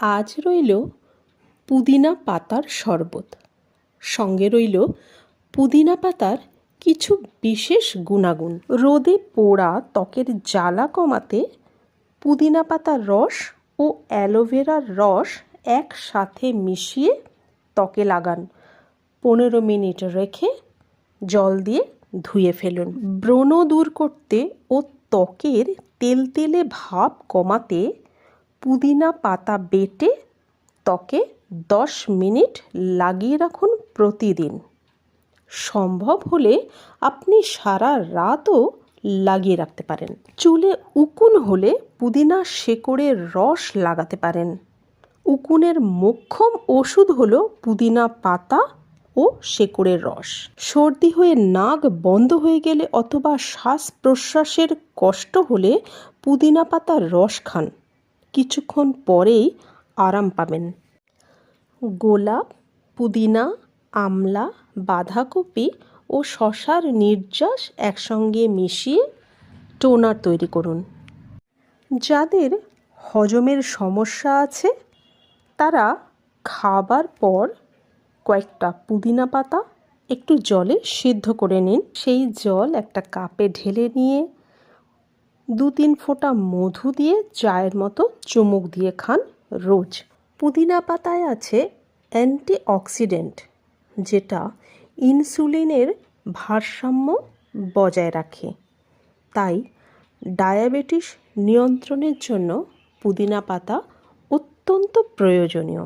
আজ রইল পুদিনা পাতার শরবত। সঙ্গে রইল পুদিনা পাতার কিছু বিশেষ গুণাগুণ। রোদে পোড়া ত্বকের জ্বালা কমাতে পুদিনা পাতার রস ও অ্যালোভেরার রস একসাথে মিশিয়ে ত্বকে লাগান। পনেরো মিনিট রেখে জল দিয়ে ধুয়ে ফেলুন। ব্রণ দূর করতে ও ত্বকের তেলতেলে ভাব কমাতে পুদিনা পাতা বেটে ত্বকে দশ মিনিট লাগিয়ে রাখুন প্রতিদিন। সম্ভব হলে আপনি সারা রাতও লাগিয়ে রাখতে পারেন। চুলে উকুন হলে পুদিনা শেকড়ের রস লাগাতে পারেন। উকুনের মোক্ষম ওষুধ হলো পুদিনা পাতা ও শেকড়ের রস। সর্দি হয়ে নাক বন্ধ হয়ে গেলে অথবা শ্বাস প্রশ্বাসের কষ্ট হলে পুদিনা পাতার রস খান। কিছুক্ষণ পরেই আরাম পাবেন। গোলাপ, পুদিনা, আমলা, বাঁধাকপি ও শশার নির্যাস একসঙ্গে মিশিয়ে টোনার তৈরি করুন। যাদের হজমের সমস্যা আছে, তারা খাবার পর কয়েকটা পুদিনা পাতা একটু জলে সিদ্ধ করে নিন। সেই জল একটা কাপে ঢেলে নিয়ে দু তিন ফোঁটা মধু দিয়ে চায়ের মতো চুমুক দিয়ে খান রোজ। পুদিনা পাতায় আছে অ্যান্টিঅক্সিডেন্ট, যেটা ইনসুলিনের ভারসাম্য বজায় রাখে। তাই ডায়াবেটিস নিয়ন্ত্রণের জন্য পুদিনা পাতা অত্যন্ত প্রয়োজনীয়।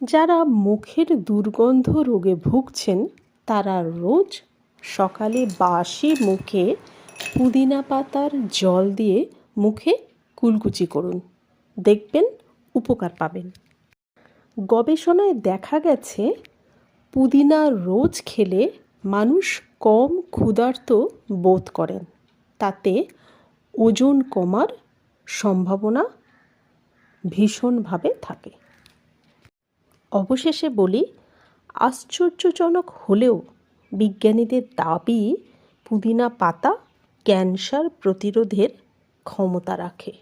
যারা মুখের দুর্গন্ধ রোগে ভুগছেন, তারা রোজ সকালে বাসি মুখে পুদিনা পাতার জল দিয়ে মুখে কুলকুচি করুন। দেখবেন উপকার পাবেন। গবেষণায় দেখা গেছে, পুদিনা রোজ খেলে মানুষ কম ক্ষুধার্ত বোধ করেন। তাতে ওজন কমার সম্ভাবনা ভীষণভাবে থাকে। অবশেষে বলি, আশ্চর্যজনক হলেও বিজ্ঞানীদের দাবি, পুদিনা পাতা ক্যান্সার প্রতিরোধের ক্ষমতা রাখে।